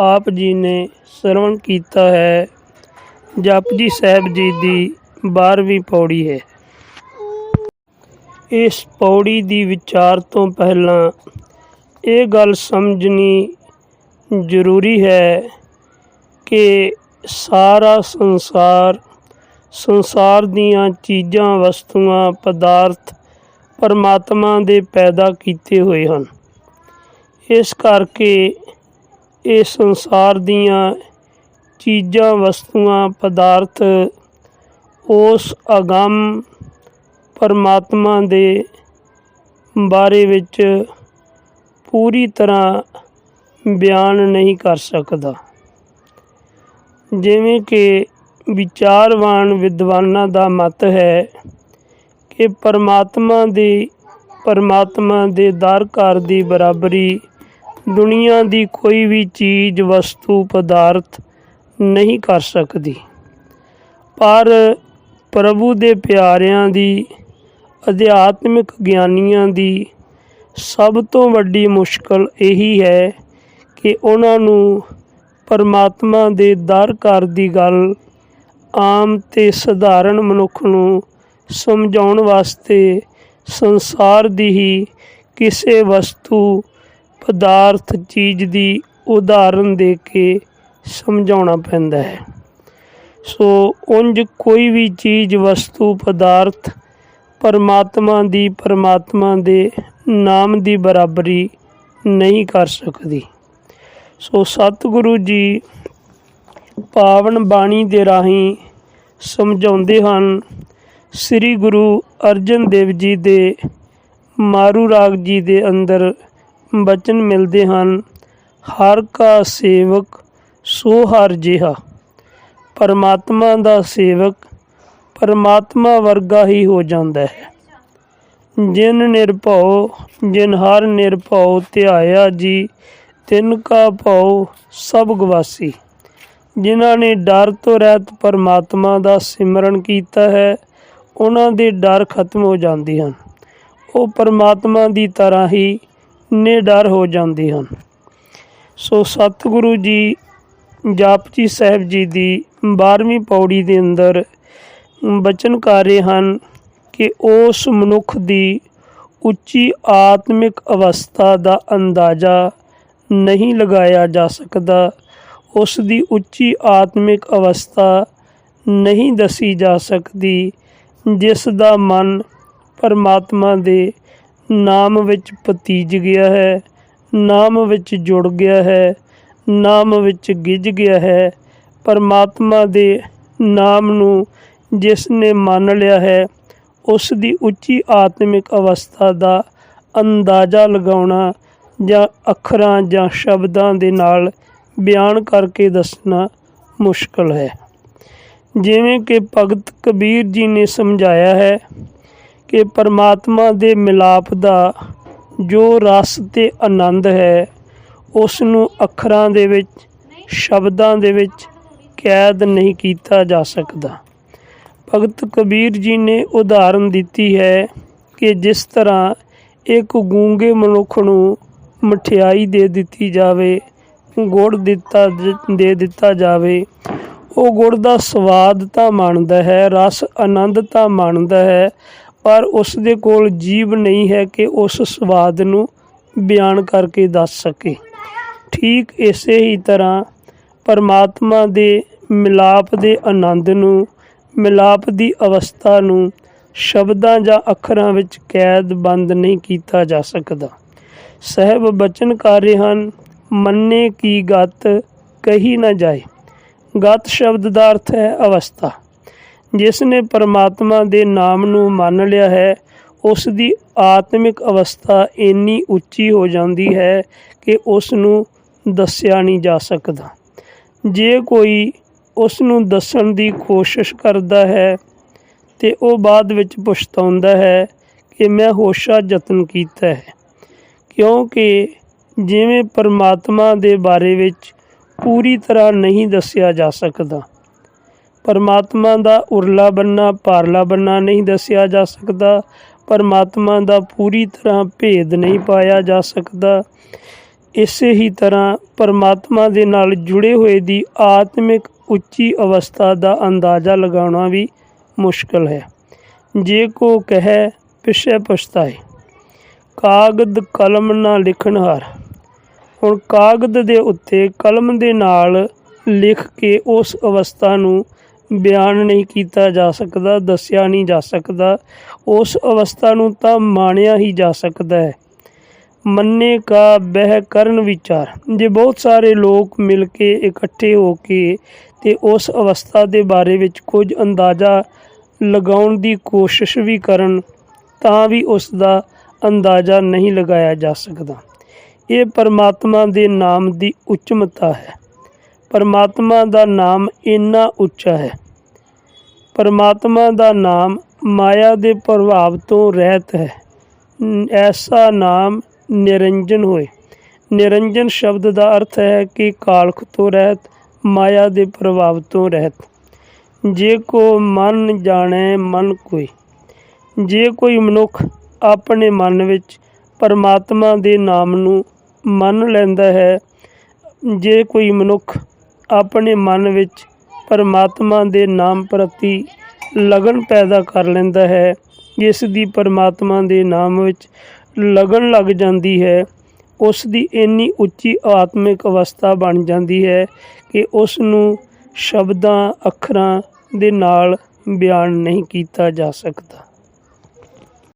ਆਪ ਜੀ ਨੇ ਸਰਵਣ ਕੀਤਾ ਹੈ। ਜਪਜੀ ਸਾਹਿਬ ਜੀ ਦੀ 12ਵੀਂ ਪੌੜੀ ਹੈ। ਇਸ ਪੌੜੀ ਦੀ ਵਿਚਾਰ ਤੋਂ ਪਹਿਲਾਂ ਇਹ ਗੱਲ ਸਮਝਣੀ ਜ਼ਰੂਰੀ ਹੈ ਕਿ ਸਾਰਾ ਸੰਸਾਰ ਸੰਸਾਰ ਦੀਆਂ ਚੀਜ਼ਾਂ, ਵਸਤੂਆਂ, ਪਦਾਰਥ ਪਰਮਾਤਮਾ ਦੇ ਪੈਦਾ ਕੀਤੇ ਹੋਏ ਹਨ। ਇਸ ਕਰਕੇ ਇਹ ਸੰਸਾਰ ਦੀਆਂ ਚੀਜ਼ਾਂ, ਵਸਤੂਆਂ, ਪਦਾਰਥ, ਉਸ ਅਗੰਮ ਪਰਮਾਤਮਾ ਦੇ ਬਾਰੇ ਵਿੱਚ ਪੂਰੀ ਤਰ੍ਹਾਂ ਬਿਆਨ ਨਹੀਂ ਕਰ ਸਕਦਾ। ਜਿਵੇਂ ਕਿ ਵਿਚਾਰਵਾਨ ਵਿਦਵਾਨਾਂ ਦਾ ਮਤ ਹੈ ਕਿ ਪਰਮਾਤਮਾ ਦੀ, ਪਰਮਾਤਮਾ ਦੇ ਦਰ ਘਰ ਦੀ ਬਰਾਬਰੀ ਦੁਨੀਆ ਦੀ ਕੋਈ ਵੀ ਚੀਜ਼, ਵਸਤੂ, ਪਦਾਰਥ ਨਹੀਂ ਕਰ ਸਕਦੀ। ਪਰ ਪ੍ਰਭੂ ਦੇ ਪਿਆਰਿਆਂ ਦੀ, ਅਧਿਆਤਮਿਕ ਗਿਆਨੀਆਂ ਦੀ ਸਭ ਤੋਂ ਵੱਡੀ ਮੁਸ਼ਕਲ ਇਹੀ ਹੈ ਕਿ ਉਹਨਾਂ ਨੂੰ ਪਰਮਾਤਮਾ ਦੇ ਦਰ ਘਰ ਦੀ ਗੱਲ ਆਮ ਤੇ ਸਧਾਰਨ ਮਨੁੱਖ ਨੂੰ ਸਮਝਾਉਣ ਵਾਸਤੇ ਸੰਸਾਰ ਦੀ ਹੀ ਕਿਸੇ ਵਸਤੂ ਪਦਾਰਥ ਚੀਜ਼ ਦੀ ਉਦਾਹਰਨ ਦੇ ਕੇ ਸਮਝਾਉਣਾ ਪੈਂਦਾ ਹੈ। ਸੋ ਉਂਝ ਕੋਈ ਵੀ ਚੀਜ਼, ਵਸਤੂ, ਪਦਾਰਥ ਪਰਮਾਤਮਾ ਦੀ ਪਰਮਾਤਮਾ ਦੇ ਨਾਮ ਦੀ ਬਰਾਬਰੀ ਨਹੀਂ ਕਰ ਸਕਦੀ। ਸੋ ਸਤਿਗੁਰੂ ਜੀ ਪਾਵਨ ਬਾਣੀ ਦੇ ਰਾਹੀਂ ਸਮਝਾਉਂਦੇ ਹਨ, ਸ੍ਰੀ ਗੁਰੂ ਅਰਜਨ ਦੇਵ ਜੀ ਦੇ ਮਾਰੂ ਰਾਗ ਜੀ ਦੇ ਅੰਦਰ ਬਚਨ ਮਿਲਦੇ ਹਨ। ਹਰ ਕਾ ਸੇਵਕ ਸੋ ਹਰ ਜਿਹਾ। ਪਰਮਾਤਮਾ ਦਾ ਸੇਵਕ ਪਰਮਾਤਮਾ ਵਰਗਾ ਹੀ ਹੋ ਜਾਂਦਾ ਹੈ। ਜਿਨ ਨਿਰਭਉ, ਜਿਨ ਹਰ ਨਿਰਭਉ ਧਿਆਇਆ ਜੀ, ਤਿਨ ਕਾ ਭਉ ਸਭ ਗਵਾਸੀ। ਜਿਨ੍ਹਾਂ ਨੇ ਡਰ ਤੋਂ ਰਹਿਤ ਪਰਮਾਤਮਾ ਦਾ ਸਿਮਰਨ ਕੀਤਾ ਹੈ ਉਹਨਾਂ ਦੇ ਡਰ ਖਤਮ ਹੋ ਜਾਂਦੇ ਹਨ। ਉਹ ਪਰਮਾਤਮਾ ਦੀ ਤਰ੍ਹਾਂ ਹੀ ਨਿਡਰ ਹੋ ਜਾਂਦੇ ਹਨ। ਸੋ ਸਤਿਗੁਰੂ ਜੀ, ਜਾਪਜੀ ਸਾਹਿਬ ਜੀ ਦੀ 12ਵੀਂ ਪੌੜੀ ਦੇ ਅੰਦਰ ਬਚਨ ਕਰ ਰਹੇ ਹਨ ਕਿ ਉਸ ਮਨੁੱਖ ਦੀ ਉੱਚੀ ਆਤਮਿਕ ਅਵਸਥਾ ਦਾ ਅੰਦਾਜ਼ਾ ਨਹੀਂ ਲਗਾਇਆ ਜਾ ਸਕਦਾ। ਉਸ ਦੀ ਉੱਚੀ ਆਤਮਿਕ ਅਵਸਥਾ ਨਹੀਂ ਦੱਸੀ ਜਾ ਸਕਦੀ, ਜਿਸ ਦਾ ਮਨ ਪਰਮਾਤਮਾ ਦੇ ਨਾਮ ਵਿੱਚ ਪਤੀਜ ਗਿਆ ਹੈ, ਨਾਮ ਵਿੱਚ ਜੁੜ ਗਿਆ ਹੈ, ਨਾਮ ਵਿੱਚ ਗਿੱਜ ਗਿਆ ਹੈ। ਪਰਮਾਤਮਾ ਦੇ ਨਾਮ ਨੂੰ ਜਿਸ ਨੇ ਮੰਨ ਲਿਆ ਹੈ, ਉਸ ਦੀ ਉੱਚੀ ਆਤਮਿਕ ਅਵਸਥਾ ਦਾ ਅੰਦਾਜ਼ਾ ਲਗਾਉਣਾ ਜਾਂ ਅੱਖਰਾਂ ਜਾਂ ਸ਼ਬਦਾਂ ਦੇ ਨਾਲ ਬਿਆਨ ਕਰਕੇ ਦੱਸਣਾ ਮੁਸ਼ਕਲ ਹੈ। ਜਿਵੇਂ ਕਿ ਭਗਤ ਕਬੀਰ ਜੀ ਨੇ ਸਮਝਾਇਆ ਹੈ ਕਿ ਪਰਮਾਤਮਾ ਦੇ ਮਿਲਾਪ ਦਾ ਜੋ ਰਸ ਤੇ ਆਨੰਦ ਹੈ ਉਸ ਨੂੰ ਅੱਖਰਾਂ ਦੇ ਵਿੱਚ, ਸ਼ਬਦਾਂ ਦੇ ਵਿੱਚ ਕੈਦ ਨਹੀਂ ਕੀਤਾ ਜਾ ਸਕਦਾ। ਭਗਤ ਕਬੀਰ ਜੀ ਨੇ ਉਦਾਹਰਨ ਦਿੱਤੀ ਹੈ ਕਿ ਜਿਸ ਤਰ੍ਹਾਂ ਇੱਕ ਗੂੰਗੇ ਮਨੁੱਖ ਨੂੰ ਮਠਿਆਈ ਦੇ ਦਿੱਤੀ ਜਾਵੇ, ਗੁੜ ਦਿੱਤਾ ਦੇ ਦਿੱਤਾ ਜਾਵੇ, ਉਹ ਗੁੜ ਦਾ ਸਵਾਦ ਤਾਂ ਮਾਣਦਾ ਹੈ, ਰਸ ਆਨੰਦ ਤਾਂ ਮਾਣਦਾ ਹੈ ਪਰ ਉਸ ਦੇ ਕੋਲ ਜੀਭ ਨਹੀਂ ਹੈ ਕਿ ਉਸ ਸਵਾਦ ਨੂੰ ਬਿਆਨ ਕਰਕੇ ਦੱਸ ਸਕੇ। ਠੀਕ ਇਸੇ ਹੀ ਤਰ੍ਹਾਂ ਪਰਮਾਤਮਾ ਦੇ ਮਿਲਾਪ ਦੇ ਆਨੰਦ ਨੂੰ, ਮਿਲਾਪ ਦੀ ਅਵਸਥਾ ਨੂੰ ਸ਼ਬਦਾਂ ਜਾਂ ਅੱਖਰਾਂ ਵਿੱਚ ਕੈਦ ਬੰਦ ਨਹੀਂ ਕੀਤਾ ਜਾ ਸਕਦਾ। ਸਹਿਬ ਬਚਨ ਕਰ ਰਹੇ ਹਨ, ਮੰਨੇ ਕੀ ਗਤ ਕਹੀ ਨਾ ਜਾਏ। ਗਤ ਸ਼ਬਦ ਦਾ ਅਰਥ ਹੈ ਅਵਸਥਾ। ਜਿਸ ਨੇ ਪਰਮਾਤਮਾ ਦੇ ਨਾਮ ਨੂੰ ਮੰਨ ਲਿਆ ਹੈ, ਉਸ ਦੀ ਆਤਮਿਕ ਅਵਸਥਾ ਇੰਨੀ ਉੱਚੀ ਹੋ ਜਾਂਦੀ ਹੈ ਕਿ ਉਸ ਨੂੰ ਦੱਸਿਆ ਨਹੀਂ ਜਾ ਸਕਦਾ। ਜੇ ਕੋਈ ਉਸ ਨੂੰ ਦੱਸਣ ਦੀ ਕੋਸ਼ਿਸ਼ ਕਰਦਾ ਹੈ, ਤੇ ਉਹ ਬਾਅਦ ਵਿੱਚ ਪਛਤਾਉਂਦਾ ਹੈ ਕਿ ਮੈਂ ਹੋਸ਼ਾ ਯਤਨ ਕੀਤਾ ਹੈ। ਕਿਉਂਕਿ ਜਿਵੇਂ ਪਰਮਾਤਮਾ ਦੇ ਬਾਰੇ ਵਿੱਚ ਪੂਰੀ ਤਰ੍ਹਾਂ ਨਹੀਂ ਦੱਸਿਆ ਜਾ ਸਕਦਾ ਪਰਮਾਤਮਾ ਦਾ ਉਰਲਾ ਬੰਨਾ, ਪਾਰਲਾ ਬੰਨਾ ਨਹੀਂ ਦੱਸਿਆ ਜਾ ਸਕਦਾ। ਪਰਮਾਤਮਾ ਦਾ ਪੂਰੀ ਤਰ੍ਹਾਂ ਭੇਦ ਨਹੀਂ ਪਾਇਆ ਜਾ ਸਕਦਾ। ਇਸੇ ਹੀ ਤਰ੍ਹਾਂ ਪਰਮਾਤਮਾ ਦੇ ਨਾਲ ਜੁੜੇ ਹੋਏ ਦੀ ਆਤਮਿਕ ਉੱਚੀ ਅਵਸਥਾ ਦਾ ਅੰਦਾਜ਼ਾ ਲਗਾਉਣਾ ਵੀ ਮੁਸ਼ਕਲ ਹੈ। ਜੇ ਕੋ ਕਹੈ, ਪਿਛੇ ਪਛਤਾਏ। ਕਾਗਦ ਕਲਮ ਨਾਲ ਲਿਖਣਹਾਰ ਹੁਣ ਕਾਗਦ ਦੇ ਉੱਤੇ ਕਲਮ ਦੇ ਨਾਲ ਲਿਖ ਕੇ ਉਸ ਅਵਸਥਾ ਨੂੰ ਬਿਆਨ ਨਹੀਂ ਕੀਤਾ ਜਾ ਸਕਦਾ, ਦੱਸਿਆ ਨਹੀਂ ਜਾ ਸਕਦਾ। ਉਸ ਅਵਸਥਾ ਨੂੰ ਤਾਂ ਮਾਣਿਆ ਹੀ ਜਾ ਸਕਦਾ ਹੈ। ਮੰਨੇ ਕਾ ਬਹਿ ਕਰਨ ਵਿਚਾਰ। ਜੇ ਬਹੁਤ ਸਾਰੇ ਲੋਕ ਮਿਲ ਕੇ ਇਕੱਠੇ ਹੋ ਕੇ ਤੇ ਉਸ ਅਵਸਥਾ ਦੇ ਬਾਰੇ ਵਿੱਚ ਕੁਝ ਅੰਦਾਜ਼ਾ ਲਗਾਉਣ ਦੀ ਕੋਸ਼ਿਸ਼ ਵੀ ਕਰਨ, ਤਾਂ ਵੀ ਉਸ ਦਾ ਅੰਦਾਜ਼ਾ ਨਹੀਂ ਲਗਾਇਆ ਜਾ ਸਕਦਾ। ਇਹ ਪਰਮਾਤਮਾ ਦੇ ਨਾਮ ਦੀ ਉੱਚਮਤਾ ਹੈ। ਪਰਮਾਤਮਾ ਦਾ ਨਾਮ ਇੰਨਾ ਉੱਚਾ ਹੈ। ਪਰਮਾਤਮਾ ਦਾ ਨਾਮ ਮਾਇਆ ਦੇ ਪ੍ਰਭਾਵ ਤੋਂ ਰਹਿਤ ਹੈ। ਐਸਾ ਨਾਮ ਨਿਰੰਜਨ ਹੋਏ। ਨਿਰੰਜਨ ਸ਼ਬਦ ਦਾ ਅਰਥ ਹੈ ਕਿ ਕਾਲਖ ਤੋਂ ਰਹਿਤ, ਮਾਇਆ ਦੇ ਪ੍ਰਭਾਵ ਤੋਂ ਰਹਿਤ। ਜੇ ਕੋ ਮਨ ਜਾਣੈ ਮਨ ਕੋਈ। ਜੇ ਕੋਈ ਮਨੁੱਖ ਆਪਣੇ ਮਨ ਵਿੱਚ ਪਰਮਾਤਮਾ ਦੇ ਨਾਮ ਨੂੰ ਮੰਨ ਲੈਂਦਾ ਹੈ, ਜੇ ਕੋਈ ਮਨੁੱਖ ਆਪਣੇ ਮਨ ਵਿੱਚ ਪਰਮਾਤਮਾ ਦੇ ਨਾਮ ਪ੍ਰਤੀ ਲਗਨ ਪੈਦਾ ਕਰ ਲੈਂਦਾ ਹੈ। ਜਿਸ ਦੀ ਪਰਮਾਤਮਾ ਦੇ ਨਾਮ ਵਿੱਚ ਲਗਨ ਲੱਗ ਜਾਂਦੀ ਹੈ। ਉਸ ਦੀ ਇੰਨੀ ਉੱਚੀ ਆਤਮਿਕ ਅਵਸਥਾ ਬਣ ਜਾਂਦੀ ਹੈ ਕਿ ਉਸ ਨੂੰ ਸ਼ਬਦਾਂ, ਅੱਖਰਾਂ ਦੇ ਨਾਲ ਬਿਆਨ ਨਹੀਂ ਕੀਤਾ ਜਾ ਸਕਦਾ।